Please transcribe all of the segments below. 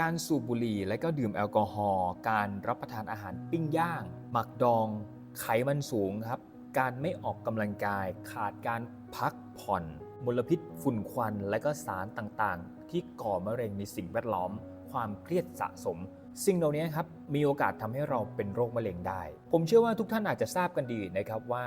การสูบบุหรี่และก็ดื่มแอลกอฮอล์การรับประทานอาหารปิ้งย่าง หมักดองไขมันสูงครับ การไม่ออกกำลังกาย ขาดการพักผ่อนมลพิษฝุ่นควัน และก็สารต่างๆ ที่ก่อมะเร็งในสิ่งแวดล้อม ความเครียดสะสม สิ่งเหล่านี้ครับมีโอกาสทำให้เราเป็นโรคมะเร็งได้ ผมเชื่อว่าทุกท่านอาจจะทราบกันดีนะครับว่า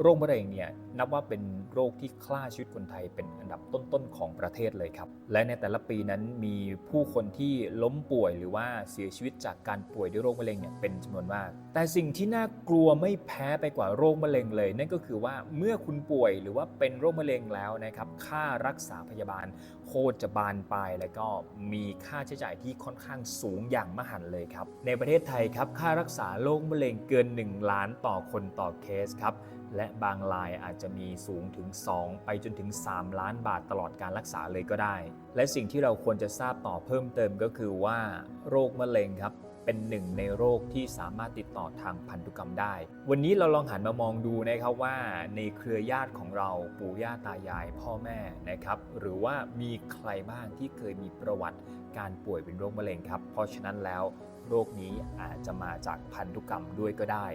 โรคมะเร็งเนี่ยนับว่าเป็นโรคที่ฆ่าชีวิตคนไทยเป็นอันดับต้นๆของประเทศเลยครับ และในแต่ละปีนั้นมีผู้คนที่ล้มป่วยหรือว่าเสียชีวิตจากการป่วยด้วยโรคมะเร็งเนี่ยเป็นจำนวนมาก แต่สิ่งที่น่ากลัวไม่แพ้ไปกว่าโรคมะเร็งเลย นั่นก็คือว่าเมื่อคุณป่วยหรือว่าเป็นโรคมะเร็งแล้วนะครับค่ารักษาพยาบาลโคตรจะบานปลายและก็มีค่าใช้จ่ายที่ค่อนข้างสูงอย่างมหันต์เลยครับ ในประเทศไทยครับ ค่ารักษาโรคมะเร็งเกิน 1 ล้านต่อคนต่อเคสครับ และบางรายอาจจะมีสูงถึง 2 ไปจนถึง 3 ล้านบาทตลอดการรักษาเลยก็ได้ และสิ่งที่เราควรจะทราบต่อเพิ่มเติมก็คือว่า โรคมะเร็งครับเป็นหนึ่งในโรคที่สามารถติดต่อทางพันธุกรรมได้ วันนี้เราลองหันมามองดูนะครับว่าในเครือญาติของเราปู่ย่าตายายพ่อแม่นะครับหรือว่ามีใครบ้างที่เคยมีประวัติการป่วยเป็นโรคมะเร็งครับ เพราะฉะนั้นแล้ว โรคนี้อาจจะมาจากพันธุกรรมด้วยก็ได้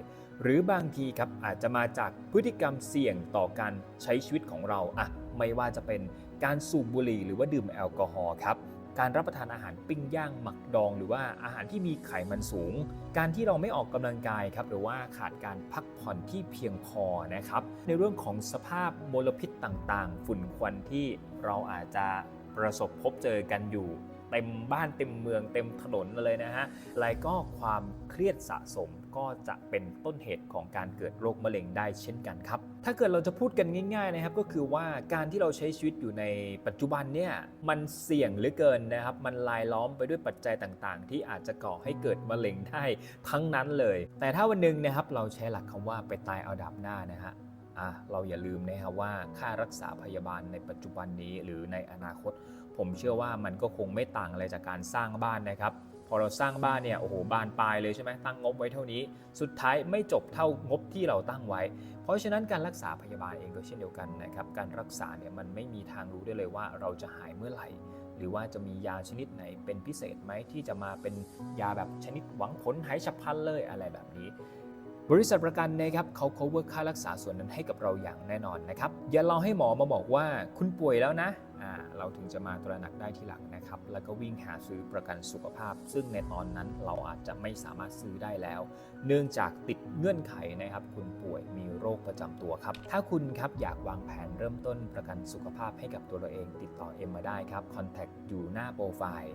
หรือบางทีครับอาจจะมาจากพฤติกรรมเสี่ยงต่อการใช้ชีวิตของเราอะไม่ว่าจะเป็นการสูบบุหรี่หรือว่าดื่มแอลกอฮอล์ครับการรับประทานอาหารปิ้งย่างหมักดอง หรือว่าอาหารที่มีไขมันสูง การที่เราไม่ออกกำลังกายครับหรือว่าขาดการพักผ่อนที่เพียงพอนะครับในเรื่องของสภาพมลพิษต่างๆ ฝุ่นควันที่เราอาจจะประสบพบเจอกันอยู่ เต็มบ้านเต็มเมืองเต็มถนนเลยนะฮะและก็ความเครียดสะสมก็จะเป็นต้นเหตุของการเกิดโรคมะเร็งได้เช่นกันครับ ถ้าเกิดเราจะพูดกันง่ายๆนะครับก็คือว่าการที่เราใช้ชีวิตอยู่ในปัจจุบันเนี่ยมันเสี่ยงเหลือเกินนะครับ มันลายล้อมไปด้วยปัจจัยต่างๆ ที่อาจจะก่อให้เกิดมะเร็งได้ทั้งนั้นเลย แต่ถ้าวันหนึ่งนะครับเราใช้หลักคำว่าไปตายเอาดับหน้านะฮะ อะเราอย่าลืมนะครับว่าค่ารักษาพยาบาลในปัจจุบันนี้หรือในอนาคต ผมเชื่อว่ามันก็คงไม่ต่างอะไรจากการสร้างบ้านนะครับพอเราสร้างบ้านเนี่ยโอ้โหบานปลายเลยใช่ไหมตั้งงบไว้เท่านี้ สุดท้ายไม่จบเท่างบที่เราตั้งไว้ เพราะฉะนั้นการรักษาพยาบาลเองก็เช่นเดียวกันนะครับการรักษาเนี่ยมันไม่มีทางรู้ได้เลยว่าเราจะหายเมื่อไหร่หรือว่าจะมียาชนิดไหนเป็นพิเศษไหมที่จะมาเป็นยาแบบชนิดหวังผลหายฉับพลันเลยอะไรแบบนี้ บริษัทประกันนะครับเขา cover ค่ารักษาส่วนนั้นให้กับเราอย่างแน่นอนนะครับ อย่ารอให้หมอมาบอกว่าคุณป่วยแล้วนะเราถึงจะมาตระหนักได้ทีหลังนะครับ แล้วก็วิ่งหาซื้อประกันสุขภาพ ซึ่งในตอนนั้นเราอาจจะไม่สามารถซื้อได้แล้ว เนื่องจากติดเงื่อนไขนะครับ คุณป่วยมีโรคประจำตัวครับ ถ้าคุณครับอยากวางแผนเริ่มต้นประกันสุขภาพให้กับตัวเราเอง ติดต่อเอ็มมาได้ครับ contact อยู่หน้าโปรไฟล์